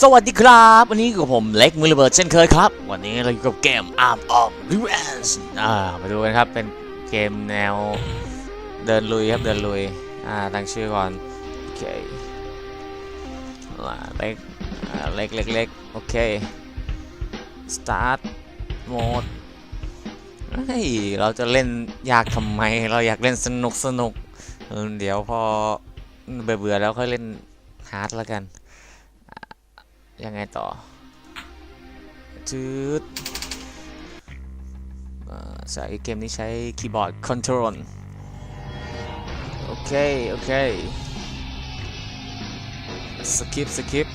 สวัสดีครับ วันนี้กับผมเล็กมือระเบิดเช่นเคยครับ วันนี้เราอยู่กับเกม Arm of Revenge อ่ามาดูกันครับ เป็นเกมแนวเดินลุยครับ เดินลุย อ่า ตั้งชื่อก่อน โอเคเล็กเล็กเล็กเล็กโอเค start mode เฮ้ย เราจะเล่นยากทำไม เราอยากเล่นสนุกสนุก เดี๋ยวพอเบื่อเบื่อแล้วค่อยเล่นฮาร์ดแล้วกัน ยังไงต่อจืดเอ่เกมนี้ใช้คีย์บอร์ดคอนโทรลโอเค โอเค สกิป สกิป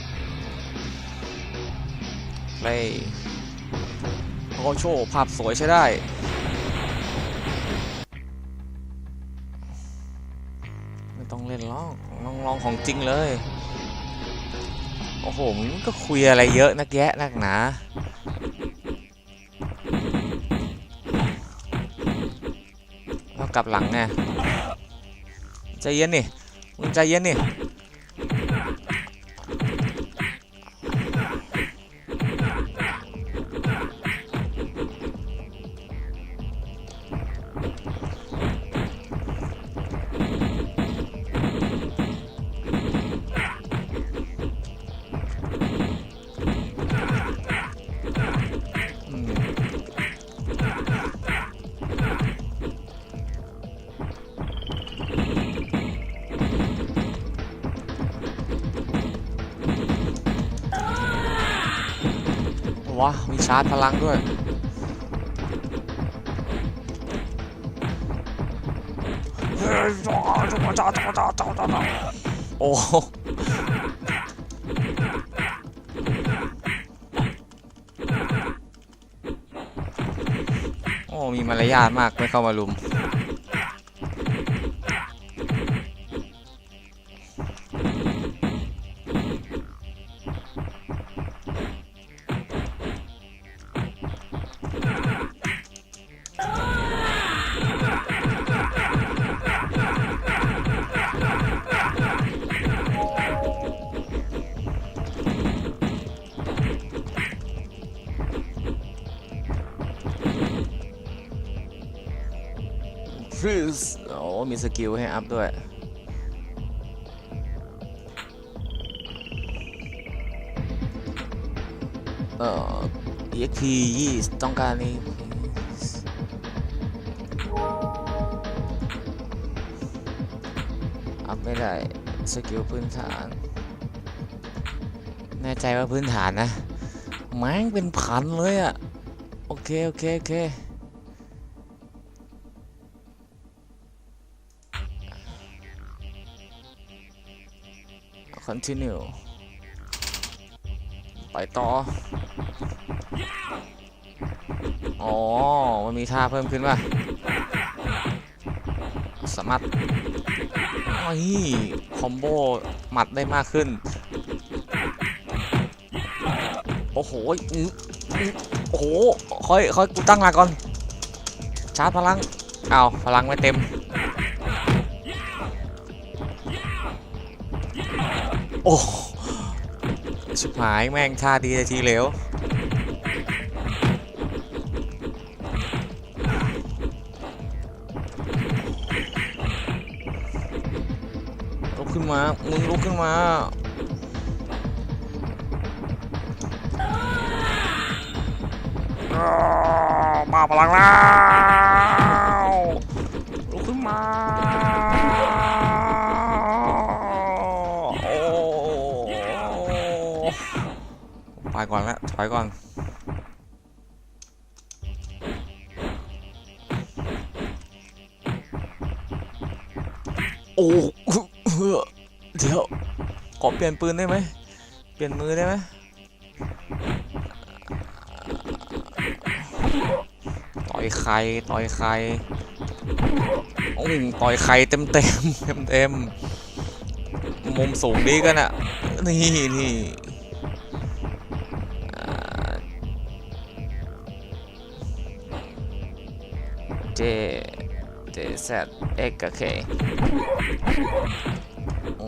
ไปโอ้โชว์ภาพสวยใช้ได้ไม่ต้องเล่นล้องลองลองของจริงเลย โอ้โหมึงก็คุยอะไรเยอะนักแยะนักหนาเรากลับหลังไงใจเย็นนี่มึงใจเย็นนี่ วะ มีชาร์จพลังด้วย โอ้โอ้มีมารยาทมากไม่เข้ามาลุม Freeze โอ้มีสกิลให้อัพด้วย เอ่อ EXP 20ต้องการนี้อัพไม่ได้ สกิลพื้นฐาน แน่ใจว่าพื้นฐานนะแม่งเป็นพันเลยอะโอเค โอเค โอเค continue ไปต่อ อ๋อ มันมีท่าเพิ่มขึ้นป่ะ สามารถโอ้ยคอมโบหมัดได้มากขึ้น โอ้โหโอ้โหค่อยค่อยกูตั้งหลักก่อน ชาร์จพลัง เอาพลังไม่เต็ม อ้ชิบหายแม่งท่าดีทีเหลวลุกขึ้นมา มึงลุกขึ้นมาอ้าวมาพลังแล้ว ไปก่อนละถอยก่อนโอ้เดี๋ยวขอเปลี่ยนปืนได้ไหมเปลี่ยนมือได้ไหมต่อยใครต่อยใครโอ้ต่อยใครเต็มเต็มเต็มเต็มมุมสูงดีกันอะนี่นี่ เจแซดเอ็กกับเคอื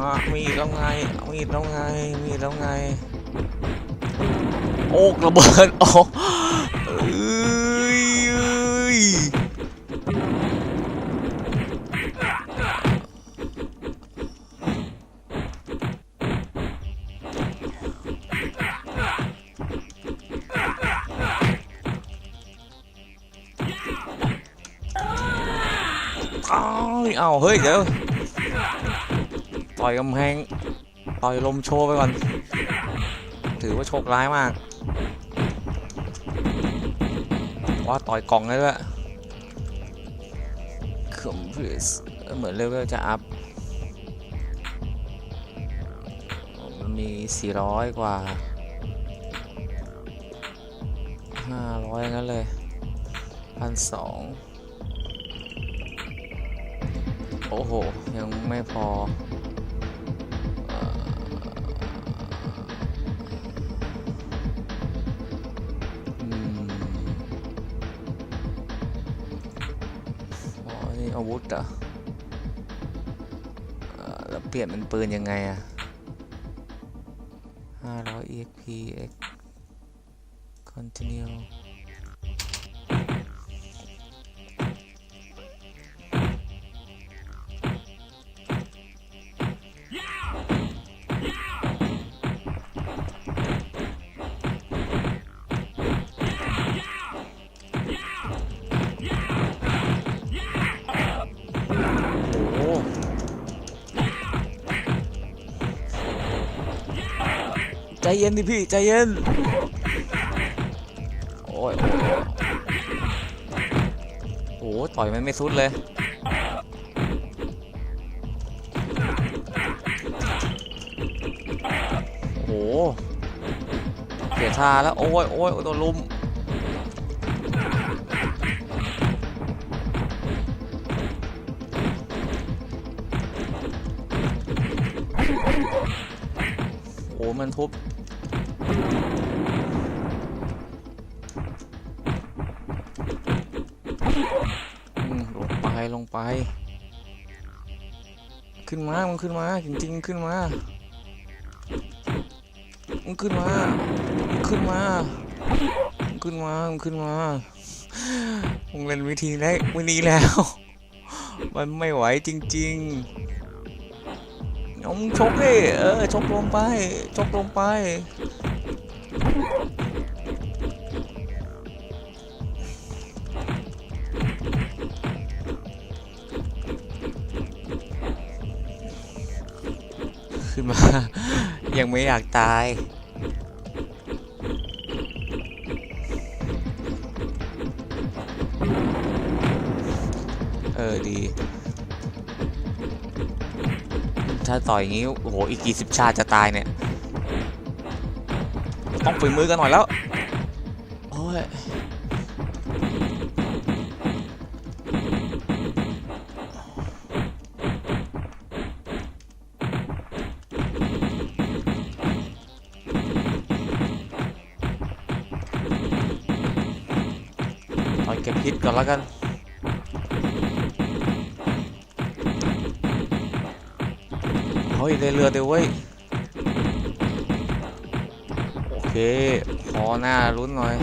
ขึ้นมามีแล้วไงมีแล้วไงมีแล้วไง โอกระเบิดโอ้เอ้ยเอ้ยตายเอ้าเฮ้ยเดี๋ยว ต่อยกำแพงต่อยลมโชว์ไปก่อน ถือว่าโชคร้ายมากว่าต่อยกล่องได้ด้วยคอมเพรสเหมือนเลเวลจะอัพมันมี 400 กว่า 500งั้นเลยพันสองโอ้โห ยังไม่พอ อ๋อนี่อาวุธเหรอเอ่อแล้วเปลี่ยนเป็นปืนยังไงอะ500 EXP X continue เย็นดิพี่ใจเย็น โอ้ยโอ้ยโอ้โหต่อยมันไม่สุดเลย โอ้โหเสียท่าแล้ว โอ้ยโอ้ยโดนลุมโอ้มันทุบ ลงไปลงไป ขึ้นมามันขึ้นมาจริงๆขึ้นมามันขึ้นมาขึ้นมาขึ้นมามันขึ้นมามึงเล่นวิธีได้วิธีแล้ว มันไม่ไหวจริงๆน้องชกดิเออชกลงไปชกลงไป ยังไม่อยากตาย เออ ดี ถ้าต่อยอย่างงี้ โอ้โห อีกกี่สิบชาติจะตายเนี่ย ต้องฝีมือกันหน่อยแล้ว โอ้ย คิดก่อนแล้วกันเฮ้ยได้เรือเดี๋ยวเว้ย โอเค พอหน้าลุ้นหน่อย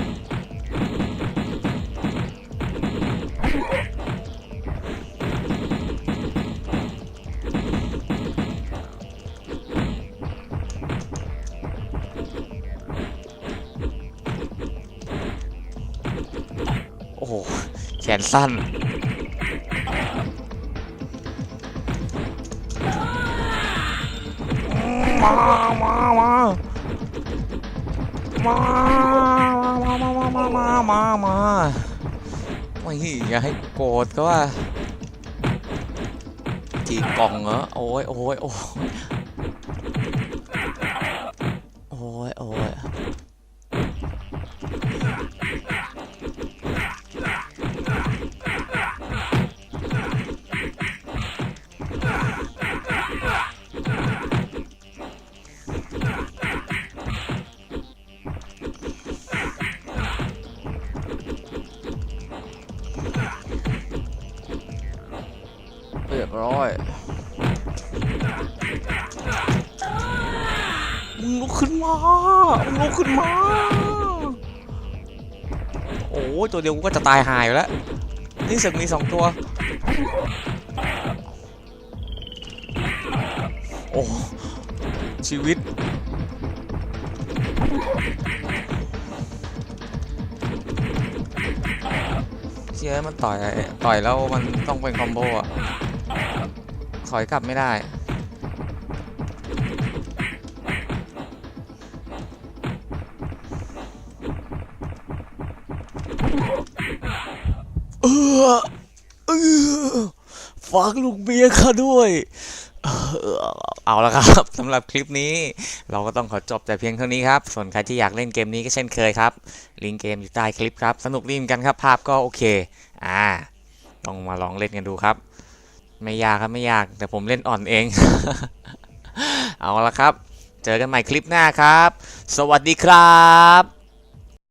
นสั้นมามา มา มา มา มา มา มา มา มา มาไม่อย่าให้โกรธก็ว่าจีกล่องเหรอ โอ้ยโอ้ยโอ้ย ร้อยมึงลุกขึ้นมามึงลุกขึ้นมา โอ้ยตัวเดียวกูก็จะตายหายแล้ว นี่สึกมีสองตัว โอ้ ชีวิต เชื่อมันต่อย ต่อยแล้วมันต้องเป็นคอมโบอะ ถอยกลับไม่ได้ เออเออฝากลูกเบียร์ข้าด้วยเอาละครับสำหรับคลิปนี้ เราก็ต้องขอจบแต่เพียงเท่านี้ครับ ส่วนใครที่อยากเล่นเกมนี้ก็เช่นเคยครับ ลิงก์เกมอยู่ใต้คลิปครับ สนุกดีเหมือนกันครับ ภาพก็โอเค อ่า ต้องมาลองเล่นกันดูครับ ไม่ยากครับไม่ยาก แต่ผมเล่นอ่อนเอง เอาละครับ เจอกันใหม่คลิปหน้าครับ สวัสดีครับ